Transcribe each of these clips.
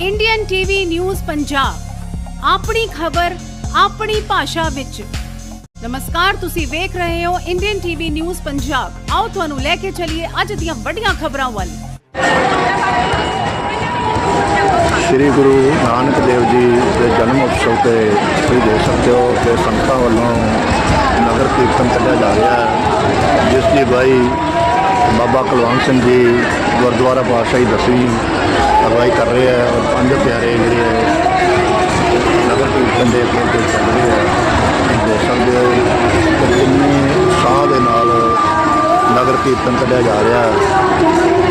Indian TV news Punjab ਆਪਣੀ ਖਬਰ, ਆਪਣੀ ਭਾਸ਼ਾ ਵਿੱਚ। ਨਮਸਕਾਰ, ਤੁਸੀਂ ਵੇਖ ਰਹੇ ਹੋ ਇੰਡੀਅਨ ਟੀਵੀ ਨਿਊਜ਼ ਪੰਜਾਬ ਆਓ, ਤੁਹਾਨੂੰ ਲੈ ਕੇ ਚੱਲੀਏ ਅੱਜ ਦੀਆਂ ਵੱਡੀਆਂ ਖਬਰਾਂ ਵੱਲ। ਸ੍ਰੀ ਗੁਰੂ ਨਾਨਕ ਦੇਵ ਜੀ ਦੇ ਜਨਮ ਉਤਸਵ ਤੇ ਤੁਸੀਂ ਦੇਖ ਸਕਦੇ ਹੋ ਕਿ ਸੰਗਤਾਂ ਵੱਲੋਂ ਨਗਰ ਕੀਰਤਨ ਕੱਢਿਆ ਜਾ ਰਿਹਾ ਹੈ, ਜਿਸ ਦੀ ਅਗਵਾਈ ਬਾਬਾ ਕੁਲਵੰਤ ਸਿੰਘ ਜੀ ਗੁਰਦੁਆਰਾ ਪਾਤਸ਼ਾਹੀ ਦਸਵੀਂ ਅਗਵਾਈ ਕਰ ਰਹੇ ਹੈ ਔਰ ਪੰਜ ਪਿਆਰੇ ਜਿਹੜੇ ਹੈ ਨਗਰ ਕੀਰਤਨ ਦੇ ਅੱਗੇ ਅੱਗੇ ਚੱਲ ਰਹੇ ਹੈ ਦੇਖ ਸਕਦੇ ਹੋ ਕਿ ਕਿੰਨੇ ਉਤਸ਼ਾਹ ਦੇ ਨਾਲ ਨਗਰ ਕੀਰਤਨ ਕੱਢਿਆ ਜਾ ਰਿਹਾ। ਹੈ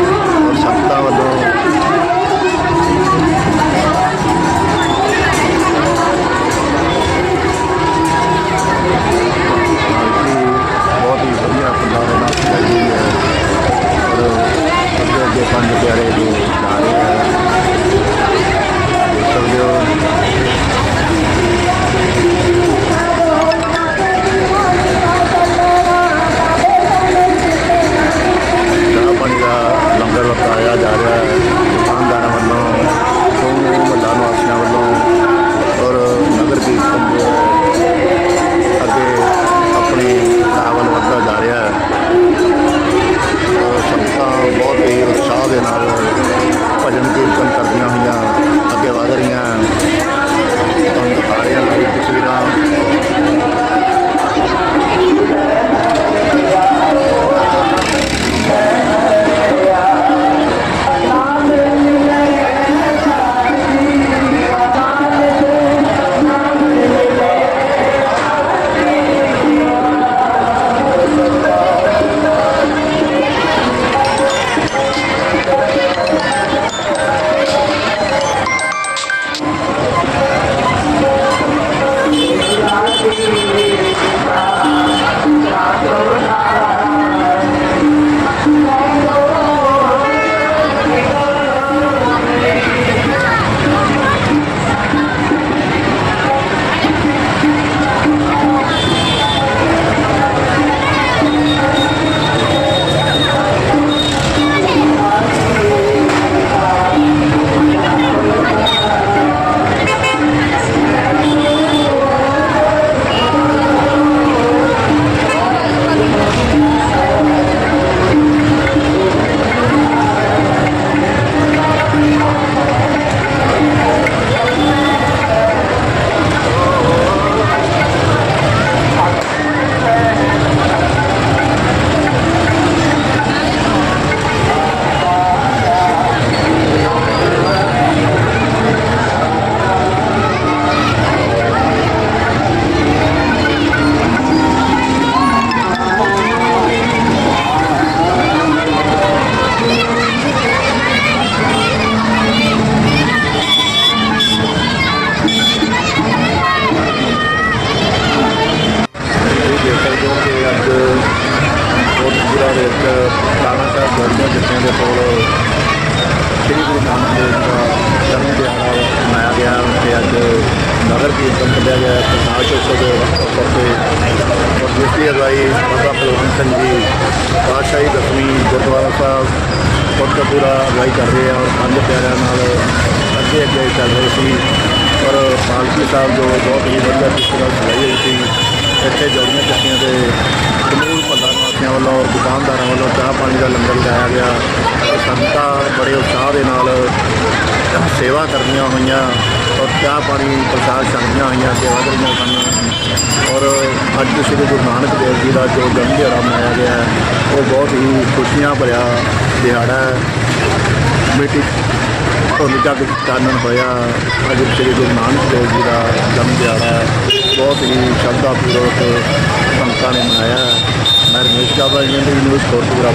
ਗੋਲੀਆਂ ਦੇ ਕੋਲ ਸ੍ਰੀ ਗੁਰੂ ਨਾਨਕ ਦੇਵ ਜੀ ਦਾ ਜਨਮ ਦਿਹਾੜਾ ਮਨਾਇਆ ਗਿਆ ਤੇ ਅੱਜ ਨਗਰ ਕੀਰਤਨ ਕੱਢਿਆ ਗਿਆ ਪ੍ਰਕਾਸ਼ ਉਤਸਵ ਦੇ ਅਵਸਰ ਤੇ ਔਰ ਜਿਸ ਦੀ ਅਗਵਾਈ, ਬਾਬਾ ਭਗਵੰਤ ਸਿੰਘ ਜੀ ਪਾਤਸ਼ਾਹੀ ਦਸਵੀਂ, ਗੁਰਦੁਆਰਾ ਸਾਹਿਬ ਕੋਟਪੁਰਾ ਅਗਵਾਈ ਕਰ ਰਹੇ ਆ ਔਰ ਪੰਜ ਪਿਆਰਿਆਂ ਨਾਲ ਅੱਗੇ ਅੱਗੇ ਚੱਲ ਰਹੇ ਸੀ। ਔਰ ਪਾਲਕੀ ਸਾਹਿਬ ਜੋ ਬਹੁਤ ਹੀ ਵਧੀਆ ਤਰੀਕੇ ਨਾਲ ਸਜਾਈ ਹੋਈ ਸੀ, ਇੱਥੇ ਜੋੜੀਆਂ ਚੱਕੀਆਂ ਤੇ ਕਮੂਲ ਮੱਲਾ ਵੱਲੋਂ ਔਰ ਦੁਕਾਨਦਾਰਾਂ ਵੱਲੋਂ ਚਾਹ ਪਾਣੀ ਦਾ ਲੰਗਰ ਲਗਾਇਆ ਗਿਆ। ਔਰ ਸੰਗਤਾਂ ਬੜੇ ਉਤਸ਼ਾਹ ਦੇ ਨਾਲ ਸੇਵਾ ਕਰਦੀਆਂ ਹੋਈਆਂ ਔਰ ਚਾਹ ਪਾਣੀ ਪ੍ਰਸਾਦ ਛਕਦੀਆਂ ਹੋਈਆਂ ਅੱਗੇ ਵਧ ਰਹੀਆਂ ਸਨ ਔਰ ਅੱਜ ਸ੍ਰੀ ਗੁਰੂ ਨਾਨਕ ਦੇਵ ਜੀ ਦਾ ਜੋ ਜਨਮ ਦਿਹਾੜਾ ਮਨਾਇਆ ਗਿਆ ਉਹ ਬਹੁਤ ਹੀ ਖੁਸ਼ੀਆਂ ਭਰਿਆ ਦਿਹਾੜਾ ਹੈ। ਬੇਟੀ ਧੁੰਦ ਜਗ ਚਾਨਣ ਹੋਇਆ ਅੱਜ ਸ੍ਰੀ ਗੁਰੂ ਨਾਨਕ ਦੇਵ ਜੀ ਦਾ ਜਨਮ ਦਿਹਾੜਾ ਬਹੁਤ ਹੀ ਸ਼ਰਧਾ ਪੂਰਵਕ ਸੰਗਤਾਂ ਨੇ ਮਨਾਇਆ ਹੈ। ਮੈਂ ਰਮੇਸ਼ ਕਾਬਾ ਇੰਡੀਅਨ ਨਿਊਜ਼ ਕੋਟਪੁਰਾ